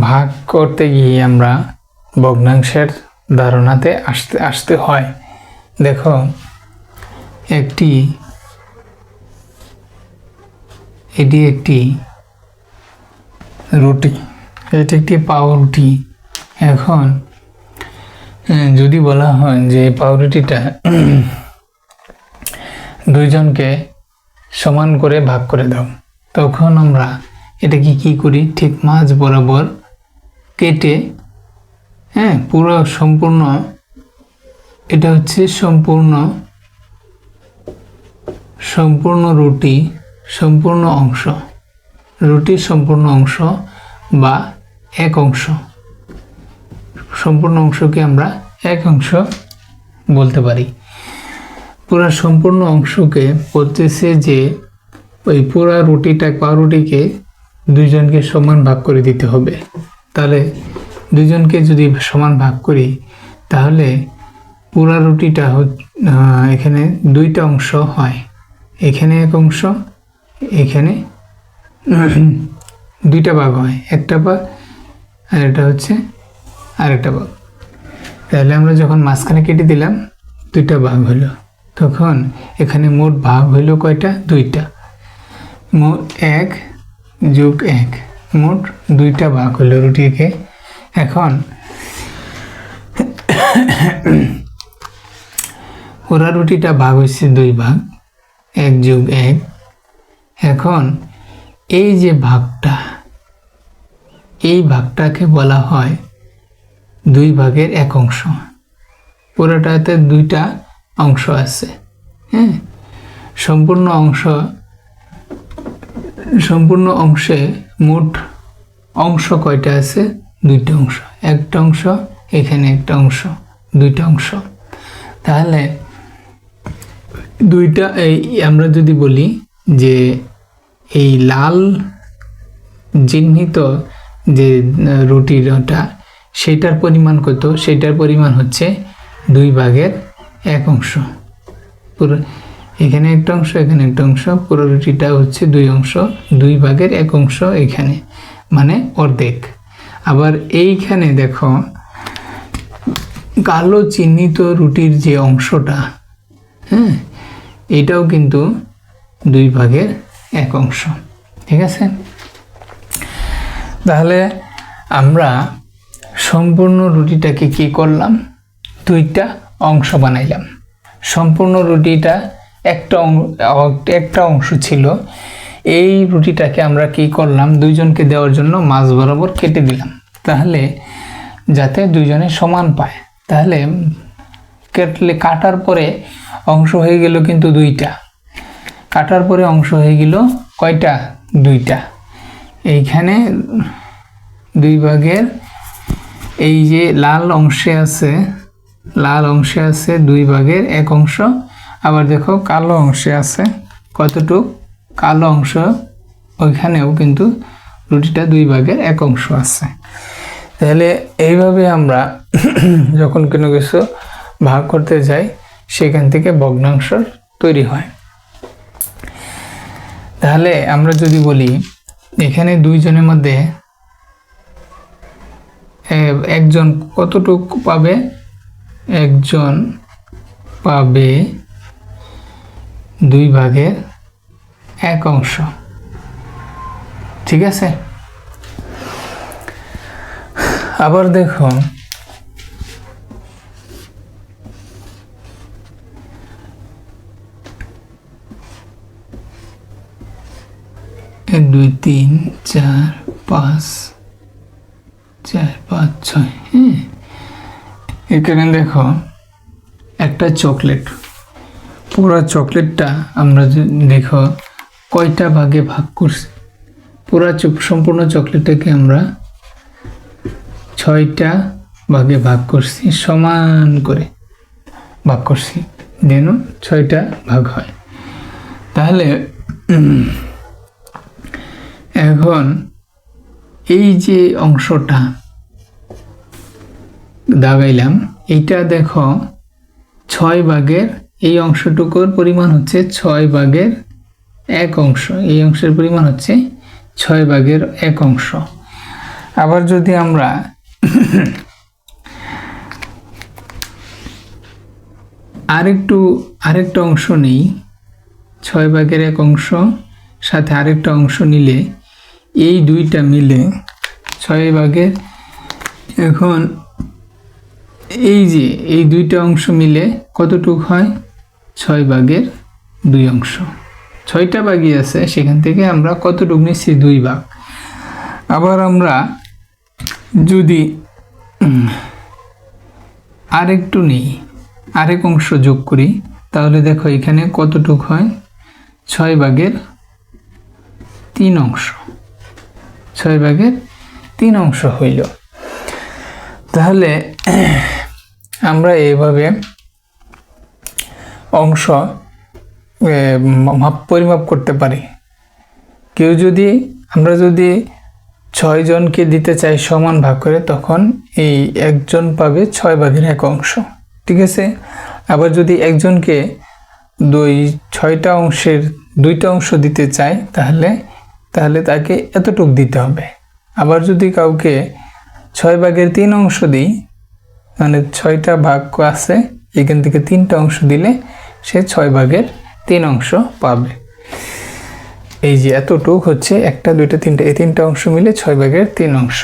ভাগ করতে গিয়ে আমরা ভগ্নাংশের ধারণাতে আসতে আসতে হয়। দেখো, একটি, এটি একটি রুটি, এটি একটি পাউরুটি। এখন যদি বলা হয় যে পাউরুটিটা দুইজনকে সমান করে ভাগ করে দাও। তখন আমরা এটাকে কি করি? ঠিক মাছ বরাবর কেটে হ্যাঁ পুরো সম্পূর্ণ, এটা হচ্ছে সম্পূর্ণ সম্পূর্ণ রুটি, সম্পূর্ণ অংশ। রুটির সম্পূর্ণ অংশ বা এক অংশ। সম্পূর্ণ অংশকে আমরা এক অংশ বলতে পারি। পুরো সম্পূর্ণ অংশকে বলতেছে যে ওই পুরা রুটিটা পাউরুটিকে দুইজনকে সমান ভাগ করে দিতে হবে। তাহলে দুইজনকে যদি সমান ভাগ করি, তাহলে পুরা রুটিটা এখানে দুইটা অংশ হয়। এখানে এক অংশ, এখানে দুইটা ভাগ হয়। একটা ভাগ, আর এটা হচ্ছে আরেকটা ভাগ। তাহলে আমরা যখন মাঝখানে কেটে দিলাম, দুইটা ভাগ হলো। তখন এখানে মোট ভাগ হইল কয়টা? দুইটা। মোট এক যোগ এক। মোট দুইটা ভাগ হলো রুটিকে। এখন ওরা রুটিটা ভাগ হয়েছে দুই ভাগ। এক যোগ এক। এখন এই যে ভাগটা, এই ভাগটাকে বলা হয় দুই ভাগের এক অংশ। পুরোটাতে দুইটা অংশ আছে হ্যাঁ? সম্পূর্ণ অংশ, সম্পূর্ণ অংশে মোট অংশ কয়টা আছে? দুইটা অংশ। একটা অংশ, এখানে একটা অংশ, দুইটা অংশ। তাহলে দুইটা এই আমরা যদি বলি যে এই লাল চিহ্নিত যে ওটা, সেটার পরিমাণ কত? সেটার পরিমাণ হচ্ছে দুই ভাগের এক অংশ। পুরো এখানে একটা অংশ, এখানে একটা অংশ, পুরো রুটিটা হচ্ছে দুই অংশ, দুই ভাগের এক অংশ এখানে মানে অর্ধেক। আবার এইখানে দেখো, কালো চিহ্নিত রুটির যে অংশটা হ্যাঁ এটাও কিন্তু দুই ভাগের এক অংশ, ঠিক আছে? তাহলে আমরা সম্পূর্ণ রুটিটাকে কি করলাম? দুইটা অংশ বানাইলাম। সম্পূর্ণ রুটিটা একটা একটা অংশ ছিল। এই রুটিটাকে আমরা কি করলাম? দুইজনকে দেওয়ার জন্য মাছ বরাবর কেটে দিলাম। তাহলে যাতে দুইজনে সমান পায়। তাহলে কেটলে কাটার পরে অংশ হয়ে গেল কিন্তু দুইটা। কাটার পরে অংশ হয়ে গেল কয়টা? দুইটা। এইখানে দুই ভাগের এই যে লাল অংশে আছে লাল অংশে আছে দুই ভাগের এক অংশ। আবার দেখো কালো অংশে আছে কতটুক? কালো অংশ, ওইখানেও কিন্তু রুটিটা দুই ভাগের এক অংশ আছে। তাহলে এইভাবে আমরা যখন কোনো কিছু ভাগ করতে যাই, সেখান থেকে ভগ্নাংশ তৈরি হয়। তাহলে আমরা যদি বলি, এখানে দুইজনের মধ্যে একজন কতটুকু পাবে? একজন পাবে দুই ভাগের এক অংশ। ঠিক আছে? আবার দেখো এক, দুই, তিন, চার, পাঁচ চার, পাঁচ, ছয় হ্যাঁ? এখানে দেখো একটা চকলেট। পুরো চকলেটটা আমরা দেখো কয়টা ভাগে ভাগ করছি? পুরো সম্পূর্ণ চকলেটটাকে আমরা ছয়টা ভাগে ভাগ করছি, সমান করে ভাগ করছি। যেন ছয়টা ভাগ হয়। তাহলে এখন এই যে অংশটা দাগাইলাম। এইটা দেখো, ছয় ভাগের এই অংশটুকুর পরিমাণ হচ্ছে ছয় ভাগের এক অংশ। এই অংশের পরিমাণ হচ্ছে ছয় ভাগের এক অংশ। আবার যদি আমরা আরেকটু, আরেকটা অংশ নেই, ছয় ভাগের এক অংশ, সাথে আরেকটা অংশ নিলে এই দুইটা মিলে ছয় ভাগের এখন এই যে, এই দুইটা অংশ মিলে কতটুক হয়? ছয় ভাগের দুই অংশ। ছয়টা ভাগই আছে, সেখান থেকে আমরা কতটুক নিচ্ছি? দুই ভাগ। আবার আমরা যদি আরেকটু নেই, আরেক অংশ যোগ করি, তাহলে দেখো এখানে কতটুক হয়? ছয় ভাগের তিন অংশ। ছয় ভাগের তিন অংশ হইল। তাহলে আমরা এইভাবে অংশ মাপ, পরিমাপ করতে পারি। কেউ যদি, আমরা যদি ছয় জনকে দিতে চাই সমান ভাগ করে, তখন এই একজন পাবে ছয় ভাগের এক অংশ, ঠিক আছে? আবার যদি একজনকে দুই, ছয়টা অংশের দুইটা অংশ দিতে চাই, তাহলে তাহলে তাকে এতটুক দিতে হবে। আবার যদি কাউকে ছয় ভাগের তিন অংশ দিই মানে ছয়টা ভাগ আছে, এখান থেকে তিনটা অংশ দিলে সে ছয় ভাগের তিন অংশ পাবে। এই যে এতটুক হচ্ছে, একটা, দুইটা, তিনটা, এই তিনটা অংশ মিলে ছয় ভাগের তিন অংশ।